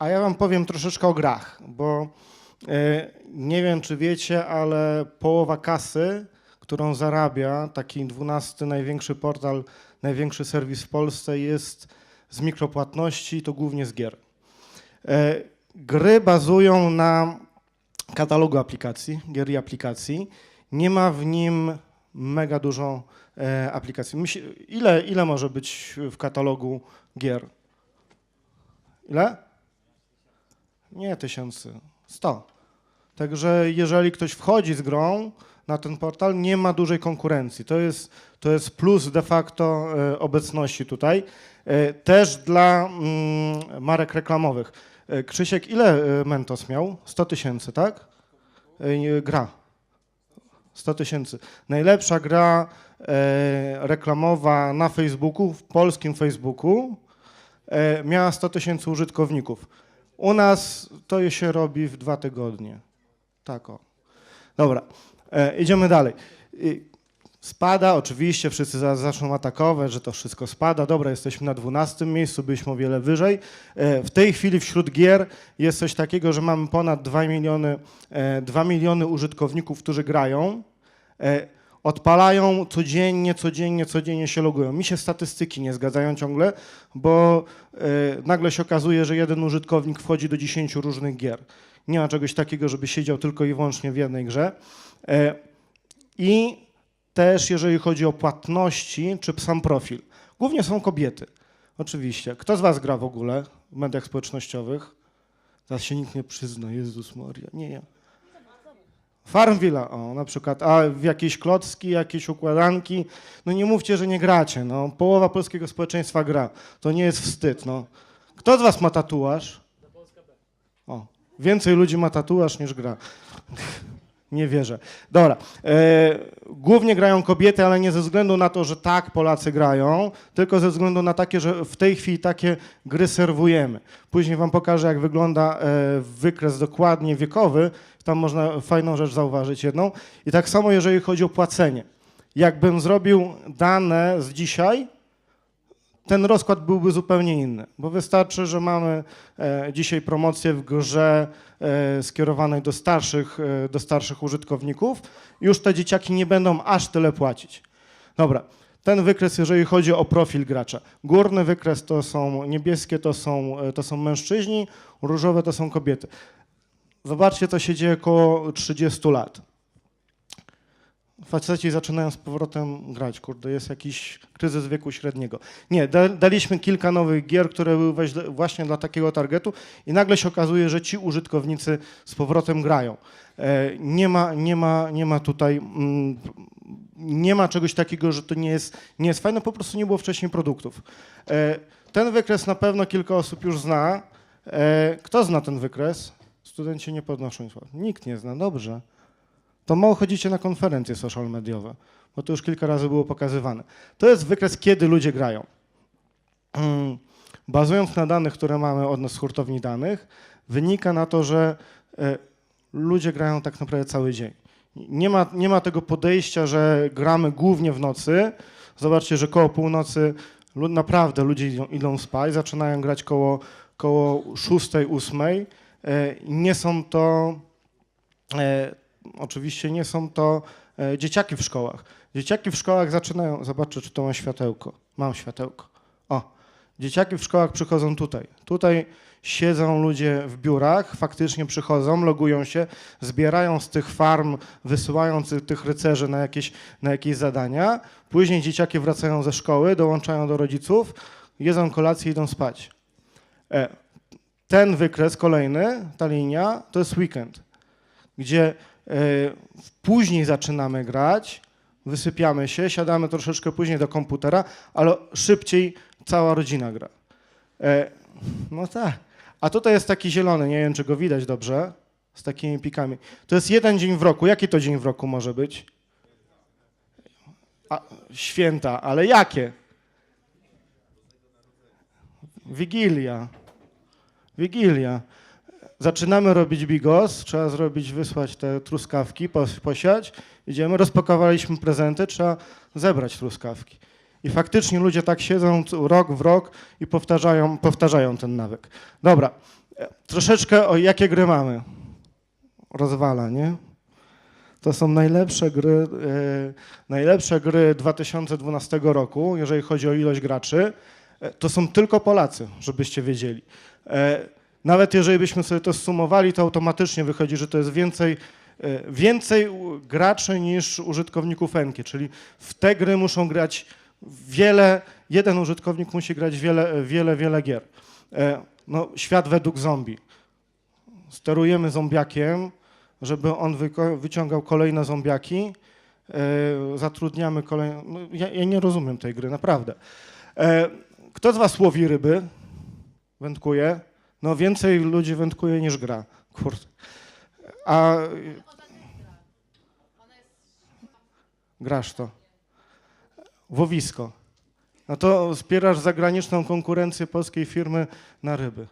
A ja wam powiem troszeczkę o grach, bo e, nie wiem, czy wiecie, ale połowa kasy, którą zarabia taki 12 największy portal, największy serwis w Polsce jest z mikropłatności, to głównie z gier. E, Gry bazują na katalogu aplikacji, gier i aplikacji. Nie ma w nim mega dużo e, aplikacji. Ile, ile może być w katalogu gier? Ile? Nie tysięcy, sto. Także jeżeli ktoś wchodzi z grą na ten portal, nie ma dużej konkurencji. To jest, to jest plus de facto e, obecności tutaj. E, też dla mm, marek reklamowych. E, Krzysiek, ile Mentos miał? 100 tysięcy, tak? Gra. 100 tysięcy. Najlepsza gra reklamowa na Facebooku, w polskim Facebooku, miała 100 tysięcy użytkowników. U nas to się robi w dwa tygodnie. Tak o. Dobra, e, idziemy dalej. I Spada, oczywiście, wszyscy zaraz zaczną atakować, że to wszystko spada. Dobra, jesteśmy na 12 miejscu, byliśmy o wiele wyżej. E, W tej chwili wśród gier jest coś takiego, że mamy ponad 2 miliony, e, 2 miliony użytkowników, którzy grają. E, Odpalają codziennie, codziennie, codziennie się logują. Mi się statystyki nie zgadzają ciągle, bo e, nagle się okazuje, że jeden użytkownik wchodzi do 10 różnych gier. Nie ma czegoś takiego, żeby siedział tylko i wyłącznie w jednej grze. E, I też jeżeli chodzi o płatności czy sam profil. Głównie są kobiety, oczywiście. Kto z was gra w ogóle w mediach społecznościowych? Teraz się nikt nie przyzna, Jezus Maria, nie ja. Farmville, o na przykład, a w jakieś klocki, jakieś układanki, no nie mówcie, że nie gracie, no połowa polskiego społeczeństwa gra, to nie jest wstyd, no. Kto z was ma tatuaż? O, więcej ludzi ma tatuaż niż gra. Nie wierzę. Dobra. E, głównie grają kobiety, ale nie ze względu na to, że tak Polacy grają, tylko ze względu na takie, że w tej chwili takie gry serwujemy. Później wam pokażę, jak wygląda e, wykres dokładnie wiekowy. Tam można fajną rzecz zauważyć jedną. I tak samo, jeżeli chodzi o płacenie. Jakbym zrobił dane z dzisiaj, ten rozkład byłby zupełnie inny, bo wystarczy, że mamy e, dzisiaj promocję w grze e, skierowanej do starszych, e, do starszych użytkowników. Już te dzieciaki nie będą aż tyle płacić. Dobra, ten wykres, jeżeli chodzi o profil gracza. Górny wykres to są niebieskie, to są, to są mężczyźni, różowe to są kobiety. Zobaczcie, co się dzieje około 30 lat. Faceci zaczynają z powrotem grać, kurde, jest jakiś kryzys wieku średniego. Nie, da, daliśmy kilka nowych gier, które były właśnie dla takiego targetu i nagle się okazuje, że ci użytkownicy z powrotem grają. E, nie, ma, nie, ma, nie ma tutaj, mm, nie ma czegoś takiego, że to nie jest, nie jest fajne, po prostu nie było wcześniej produktów. E, ten wykres na pewno kilka osób już zna. E, kto zna ten wykres? Studenci nie podnoszą. Nikt nie zna, dobrze to mało chodzicie na konferencje social mediowe, bo to już kilka razy było pokazywane. To jest wykres, kiedy ludzie grają. Mm, Bazując na danych, które mamy od nas z hurtowni danych, wynika na to, że e, ludzie grają tak naprawdę cały dzień. Nie ma, nie ma tego podejścia, że gramy głównie w nocy. Zobaczcie, że koło północy naprawdę ludzie idą, idą spać, zaczynają grać koło, koło 6, 8. E, Nie są to e, oczywiście nie są to e, dzieciaki w szkołach. Dzieciaki w szkołach zaczynają, zobaczę, czy to mam światełko. Mam światełko. O, dzieciaki w szkołach przychodzą tutaj. Tutaj siedzą ludzie w biurach, faktycznie przychodzą, logują się, zbierają z tych farm, wysyłają ty- tych rycerzy na jakieś, na jakieś zadania. Później dzieciaki wracają ze szkoły, dołączają do rodziców, jedzą kolację i idą spać. E, ten wykres kolejny, ta linia, to jest weekend gdzie później zaczynamy grać, wysypiamy się, siadamy troszeczkę później do komputera, ale szybciej cała rodzina gra. E, no tak. A tutaj jest taki zielony, nie wiem czy go widać dobrze, z takimi pikami. To jest jeden dzień w roku. Jaki to dzień w roku może być? A, święta, ale jakie? Wigilia. Wigilia. Zaczynamy robić bigos, trzeba zrobić, wysłać te truskawki, pos- posiać. Idziemy, rozpakowaliśmy prezenty, trzeba zebrać truskawki. I faktycznie ludzie tak siedzą rok w rok i powtarzają, powtarzają ten nawyk. Dobra, E, Troszeczkę o jakie gry mamy. Rozwala, nie? To są najlepsze gry, e, najlepsze gry 2012 roku, jeżeli chodzi o ilość graczy. E, to są tylko Polacy, żebyście wiedzieli. E, nawet jeżeli byśmy sobie to zsumowali, to automatycznie wychodzi, że to jest więcej, e, więcej graczy niż użytkowników Enki, czyli w te gry muszą grać wiele, jeden użytkownik musi grać wiele, wiele, wiele gier. E, No, świat według zombie. Sterujemy zombiakiem, żeby on wyciągał kolejne zombiaki, e, zatrudniamy kolejne... No, ja, ja nie rozumiem tej gry, naprawdę. E, Kto z was łowi ryby? Wędkuje? No więcej ludzi wędkuje niż gra. Kurde. A grasz to. Łowisko. No to wspierasz zagraniczną konkurencję polskiej firmy na ryby.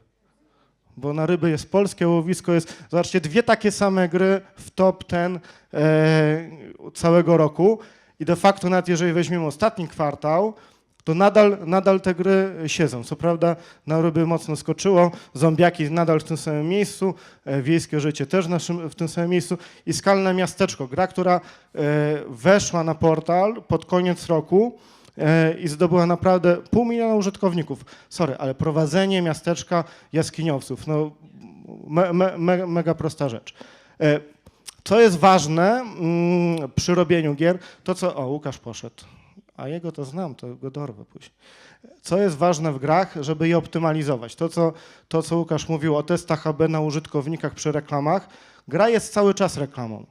Bo na ryby jest polskie, łowisko jest. Zobaczcie, dwie takie same gry w top ten e, całego roku. I de facto, nawet jeżeli weźmiemy ostatni kwartał, to nadal, nadal te gry siedzą. Co prawda na ryby mocno skoczyło, zombiaki nadal w tym samym miejscu, e, wiejskie życie też w, tym samym miejscu i Skalne Miasteczko, gra, która e, weszła na portal pod koniec roku e, i zdobyła naprawdę pół miliona użytkowników. Sorry, ale prowadzenie miasteczka jaskiniowców, no me, me, me, mega prosta rzecz. Co jest ważne mm, przy robieniu gier, to co... O, Łukasz poszedł. A jego to znam, to go dorwę później. Co jest ważne w grach, żeby je optymalizować? To co, to, co Łukasz mówił o testach AB na użytkownikach przy reklamach, gra jest cały czas reklamą.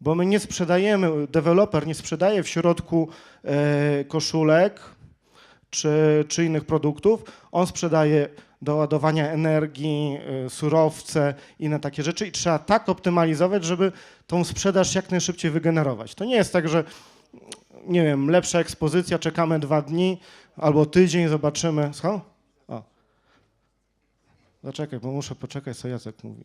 Bo my nie sprzedajemy, deweloper nie sprzedaje w środku e, koszulek czy, czy innych produktów. On sprzedaje do ładowania energii, e, surowce, inne takie rzeczy i trzeba tak optymalizować, żeby tą sprzedaż jak najszybciej wygenerować. To nie jest tak, że nie wiem, lepsza ekspozycja, czekamy dwa dni albo tydzień, zobaczymy. Co? O. Zaczekaj, bo muszę poczekać, co Jacek mówi.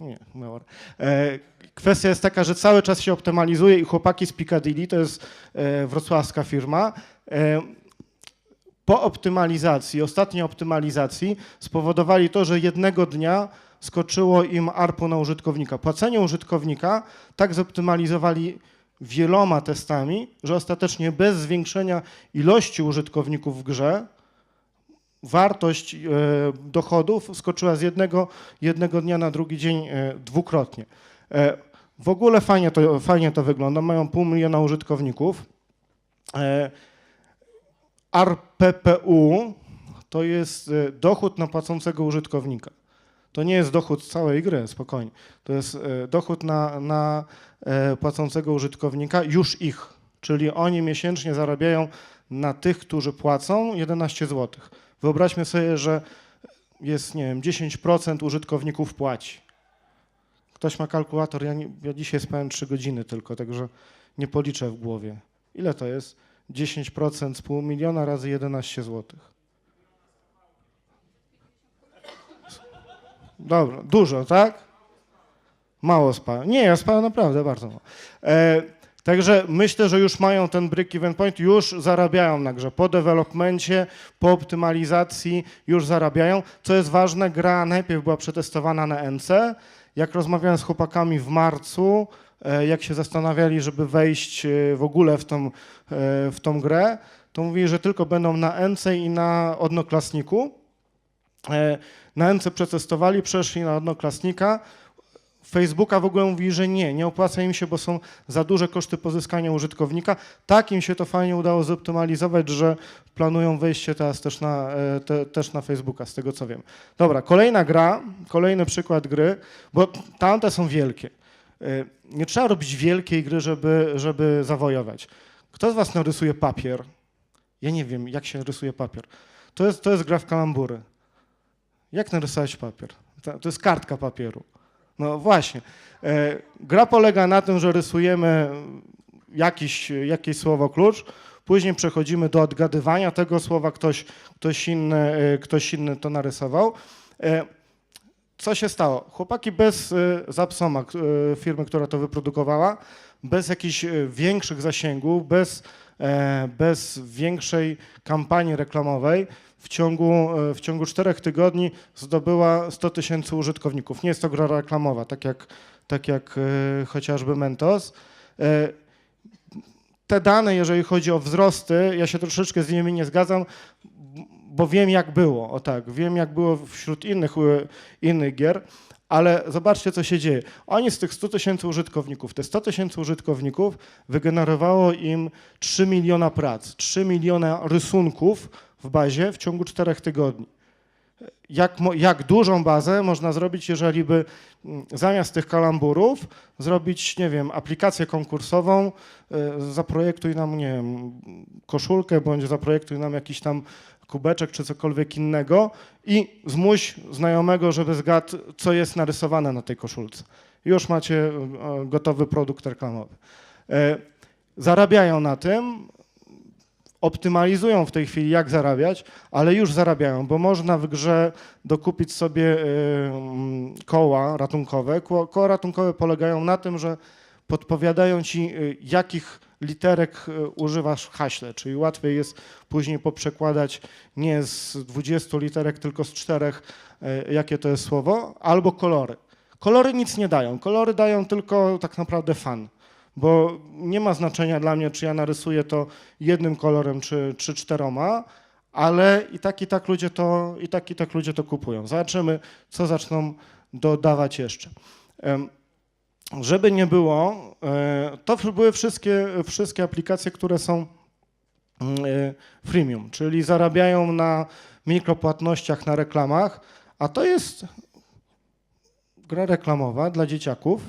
Nie, małor. E, kwestia jest taka, że cały czas się optymalizuje i chłopaki z Piccadilly, to jest e, wrocławska firma, e, po optymalizacji, ostatniej optymalizacji spowodowali to, że jednego dnia skoczyło im ARPU na użytkownika. Płacenie użytkownika tak zoptymalizowali wieloma testami, że ostatecznie bez zwiększenia ilości użytkowników w grze wartość e, dochodów skoczyła z jednego, jednego dnia na drugi dzień e, dwukrotnie. E, w ogóle fajnie to, fajnie to wygląda, mają pół miliona użytkowników. RPPU to jest dochód na płacącego użytkownika. To nie jest dochód z całej gry, spokojnie. To jest e, dochód na, na e, płacącego użytkownika, już ich. Czyli oni miesięcznie zarabiają na tych, którzy płacą 11 zł. Wyobraźmy sobie, że jest, nie wiem, 10% użytkowników płaci. Ktoś ma kalkulator, ja, nie, ja dzisiaj spałem 3 godziny tylko, także nie policzę w głowie. Ile to jest? 10% z pół miliona razy 11 zł. Dobra, dużo, tak? Mało spałem. Nie, ja spałem naprawdę bardzo mało. E, także myślę, że już mają ten break even point, już zarabiają na grze. Po developmencie, po optymalizacji już zarabiają. Co jest ważne, gra najpierw była przetestowana na NC. Jak rozmawiałem z chłopakami w marcu, e, jak się zastanawiali, żeby wejść e, w ogóle w tą, e, w tą grę, to mówili, że tylko będą na NC i na odnoklasniku. E, Na NC przetestowali, przeszli na odnoklasnika. Facebooka w ogóle mówi, że nie, nie opłaca im się, bo są za duże koszty pozyskania użytkownika. Tak im się to fajnie udało zoptymalizować, że planują wejście teraz też na, e, te, też na Facebooka, z tego co wiem. Dobra, kolejna gra, kolejny przykład gry, bo tamte są wielkie. E, Nie trzeba robić wielkiej gry, żeby, żeby zawojować. Kto z was narysuje papier? Ja nie wiem, jak się rysuje papier. To jest, to jest gra w kalambury. Jak narysować papier? To, jest kartka papieru. No właśnie. E, gra polega na tym, że rysujemy jakiś, jakieś słowo klucz, później przechodzimy do odgadywania tego słowa, ktoś, ktoś, inny, e, ktoś inny to narysował. E, co się stało? Chłopaki bez Zapsoma, firmy, która to wyprodukowała, bez jakichś większych zasięgów, bez bez większej kampanii reklamowej w ciągu, e, w ciągu czterech tygodni zdobyła 100 tysięcy użytkowników. Nie jest to gra reklamowa, tak jak, tak jak e, chociażby Mentos. E, Te dane, jeżeli chodzi o wzrosty, ja się troszeczkę z nimi nie zgadzam, bo wiem jak było, o tak, wiem jak było wśród innych, e, innych gier, ale zobaczcie co się dzieje. Oni z tych 100 tysięcy użytkowników, te 100 tysięcy użytkowników wygenerowało im 3 miliona prac, 3 miliona rysunków w bazie w ciągu 4 tygodni. Jak, jak dużą bazę można zrobić, jeżeli by mm, zamiast tych kalamburów zrobić, nie wiem, aplikację konkursową, y, zaprojektuj nam, nie wiem, koszulkę, bądź zaprojektuj nam jakiś tam kubeczek czy cokolwiek innego i zmuś znajomego, żeby zgadł, co jest narysowane na tej koszulce. Już macie y, gotowy produkt reklamowy. Y, Zarabiają na tym, optymalizują w tej chwili, jak zarabiać, ale już zarabiają, bo można w grze dokupić sobie mm, koła ratunkowe. Ko- Koła ratunkowe polegają na tym, że podpowiadają ci, y, jakich literek y, używasz w haśle, czyli łatwiej jest później poprzekładać nie z 20 literek, tylko z czterech, y, jakie to jest słowo, albo kolory. Kolory nic nie dają, kolory dają tylko tak naprawdę fan bo nie ma znaczenia dla mnie, czy ja narysuję to jednym kolorem, czy, czy czteroma, ale i tak, i tak ludzie to, i tak, i tak ludzie to kupują. Zobaczymy, co zaczną dodawać jeszcze. Żeby nie było, e, to były wszystkie, wszystkie aplikacje, które są mm, e, freemium, czyli zarabiają na mikropłatnościach, na reklamach, a to jest gra reklamowa dla dzieciaków,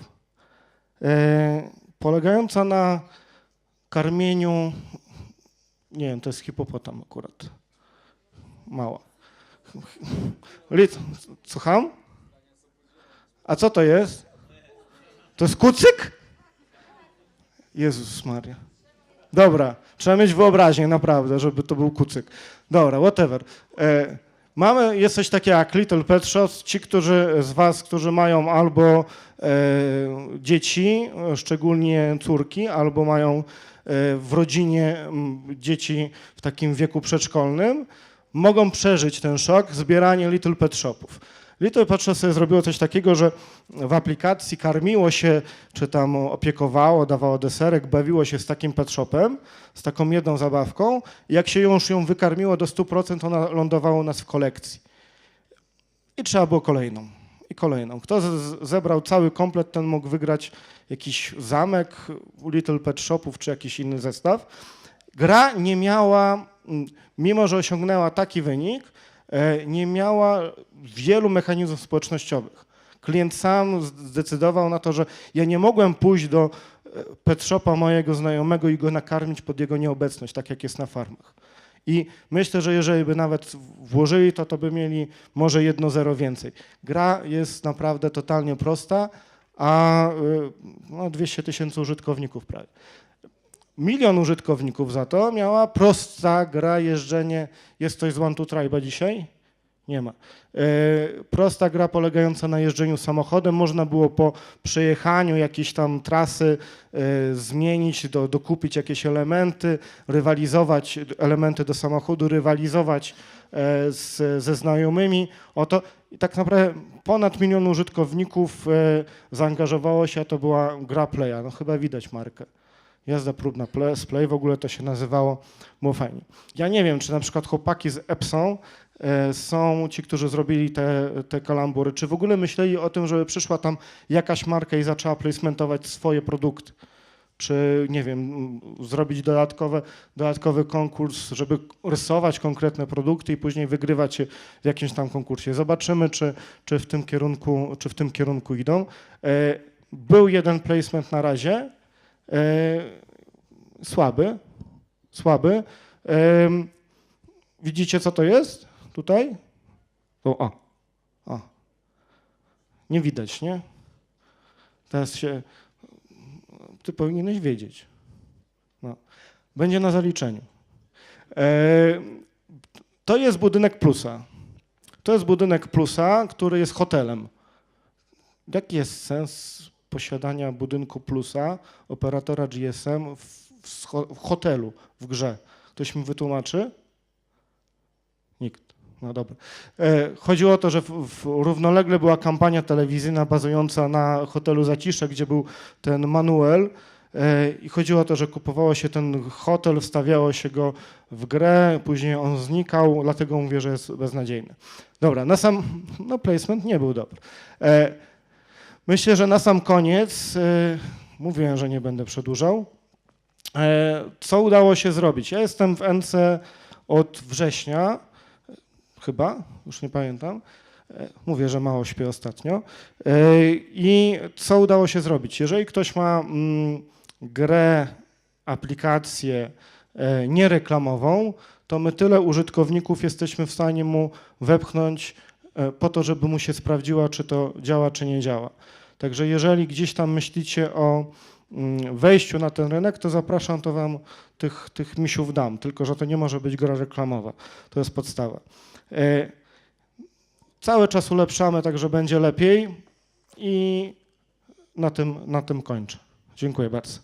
e, polegająca na karmieniu, nie wiem, to jest hipopotam akurat, mała. Słucham? A co to jest? To jest kucyk? Jezus Maria. Dobra, trzeba mieć wyobraźnię naprawdę, żeby to był kucyk. Dobra, whatever. E, mamy, jest coś jak Little Pet Shops. Ci, którzy z was, którzy mają albo e, dzieci, szczególnie córki, albo mają e, w rodzinie m, dzieci w takim wieku przedszkolnym, mogą przeżyć ten szok zbieranie Little Pet Shopów. Little Shop sobie zrobiło coś takiego, że w aplikacji karmiło się, czy tam opiekowało, dawało deserek, bawiło się z takim pet shopem, z taką jedną zabawką. Jak się już ją wykarmiło do 100%, ona lądowała u nas w kolekcji. I trzeba było kolejną. I kolejną. Kto zebrał cały komplet, ten mógł wygrać jakiś zamek Little Pet Shopów, czy jakiś inny zestaw. Gra nie miała, mm, mimo że osiągnęła taki wynik, nie miała wielu mechanizmów społecznościowych. Klient sam zdecydował na to, że ja nie mogłem pójść do e, pet mojego znajomego i go nakarmić pod jego nieobecność, tak jak jest na farmach. I myślę, że jeżeli by nawet włożyli to, to by mieli może jedno zero więcej. Gra jest naprawdę totalnie prosta, a y, no, 200 tysięcy użytkowników prawie. Milion użytkowników za to miała prosta gra, jeżdżenie. Jest coś z One to Tribe'a dzisiaj? Nie ma. E, prosta gra polegająca na jeżdżeniu samochodem. Można było po przejechaniu jakiejś tam trasy e, zmienić, do, dokupić jakieś elementy, rywalizować, elementy do samochodu, rywalizować e, z, ze znajomymi. Oto i tak naprawdę ponad milion użytkowników zaangażowało się, a to była gra Playa. No chyba widać markę. Jazda próbna z Play, w ogóle to się nazywało, było fajnie. Ja nie wiem, czy na przykład chłopaki z Epson e, są ci, którzy zrobili te, te kalambury, czy w ogóle myśleli o tym, żeby przyszła tam jakaś marka i zaczęła placementować swoje produkty. Czy, nie wiem, zrobić dodatkowe, dodatkowy konkurs, żeby rysować konkretne produkty i później wygrywać je w jakimś tam konkursie. Zobaczymy, czy, czy, w, tym kierunku, czy w tym kierunku idą. E, Był jeden placement na razie, słaby, słaby. Em, widzicie, co to jest tutaj? To, o, o. Nie widać, nie? Teraz się, ty powinieneś wiedzieć. No. Będzie na zaliczeniu. E, to jest budynek plusa. To jest budynek plusa, który jest hotelem. Jaki jest sens posiadania budynku plusa operatora GSM w, w, hotelu w grze? Ktoś mi wytłumaczy? Nikt. No dobra. E, Chodziło o to, że w, w, równolegle była kampania telewizyjna bazująca na hotelu Zacisze, gdzie był ten manuel. E, I chodziło o to, że kupowało się ten hotel, wstawiało się go w grę, później on znikał, dlatego mówię, że jest beznadziejny. Dobra, na sam, no placement nie był dobry. Myślę, że na sam koniec, e, mówiłem, że nie będę przedłużał, E, co udało się zrobić. Ja jestem w NC od września, chyba, już nie pamiętam. E, Mówię, że mało śpię ostatnio. I co udało się zrobić? Jeżeli ktoś ma mm, grę, aplikację niereklamową, to my tyle użytkowników jesteśmy w stanie mu wepchnąć po to, żeby mu się sprawdziła, czy to działa, czy nie działa. Także jeżeli gdzieś tam myślicie o mm, wejściu na ten rynek, to zapraszam, to wam tych, tych misiów dam, tylko że to nie może być gra reklamowa. To jest podstawa. E, Cały czas ulepszamy, także będzie lepiej i na tym, na tym kończę. Dziękuję bardzo.